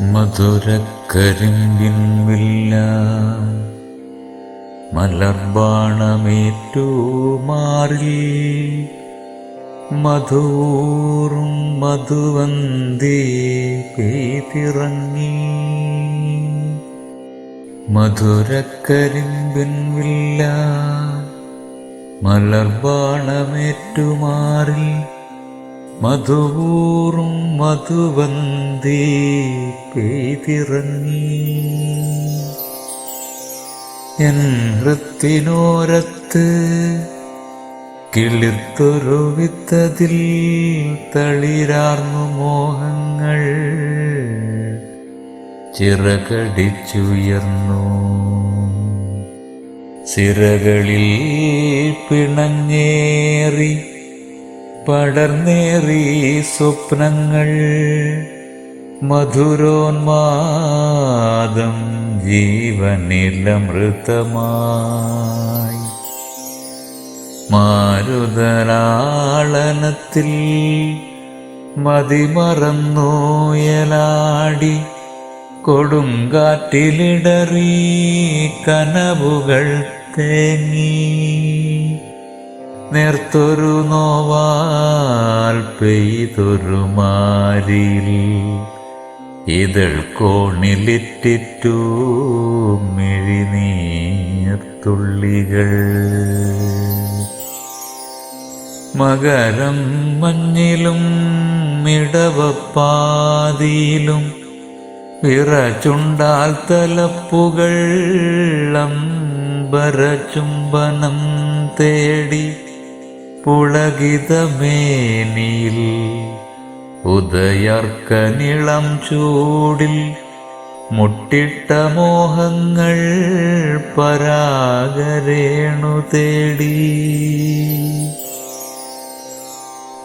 മധുരക്കരിമ്പിൻ villa മലർബാണമേറ്റു മാറി മധൂറും മധുവന്തി പെയ്തിറങ്ങി. മധുരക്കരിമ്പിൻവില്ല വില്ല മലർബാണമേറ്റു മാറി മധുവൂറും മധുവന്തി പെയ്തിറങ്ങി. എൻ ഹൃത്തിനോരത്ത് കിളിത്തൊരുവിത്തതിൽ തളിരാർന്നു മോഹങ്ങൾ ചിറകടിച്ചുയർന്നു. സിരകളിൽ പിണഞ്ഞേറി പടർന്നേറി സ്വപ്നങ്ങൾ മധുരോന്മാദം ജീവനിലമൃതമായി. മാരുതലാളനത്തിൽ മതിമറന്നോയലാടി കൊടുങ്കാറ്റിലിടറി കനവുകൾ തേങ്ങി. നേർത്തൊരു നോവാൽ പെയ്തൊരു മാരിൽ ഇതൾ കോണിലിറ്റിറ്റു മിഴിനീർത്തുള്ളികൾ. മകരം മഞ്ഞിലും മിടവപ്പാതിയിലും വിറചുണ്ടാൽ തലപ്പുകൾ അമ്പരചുംബനം തേടി പുളകിതമേനിയിൽ ഉദയർക്കനിളം ചൂടിൽ മുട്ടിട്ട മോഹങ്ങൾ പരാഗരേണു തേടി.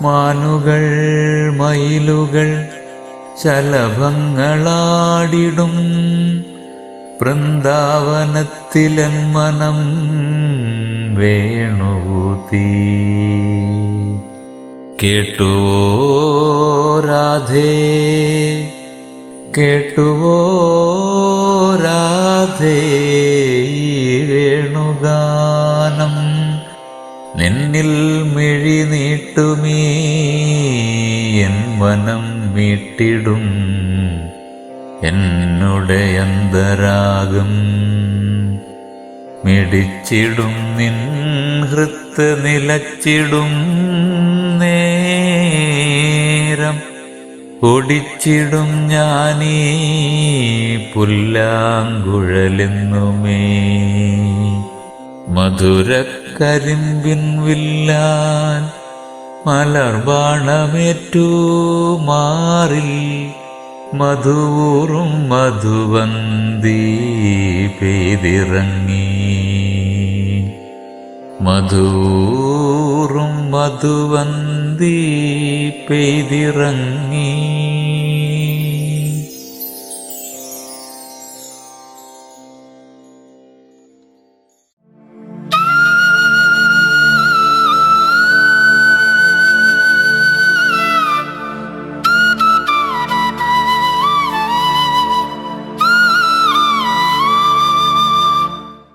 മാനുകൾ മയിലുകൾ ശലഭങ്ങളാടിടും വൃന്ദാവനത്തിലൻ മനം വേണുതി കേട്ടുവോ രാധേ? കേട്ടുവോ രാധേ? വേണുഗാനം നിന്നിൽ മിഴി നീട്ടുമീ. എൻ വനം വീട്ടിടും. എന്നുടെ അന്തരാഗം. മിടിച്ചിടും നിൻ ഹൃത്ത് നിലച്ചിടും നേരം. ഒടിച്ചിടും ഞാനീ പുല്ലാങ്കുഴലെന്നുമേ. മധുരക്കരിമ്പിൻ വില്ലാൻ മലർബാണമേറ്റു മാറിൽ മധുവൂറും മധുവന്തി പെയ്തിറങ്ങി. മധുവൂറും മധുവന്തി പെയ്തിറങ്ങി.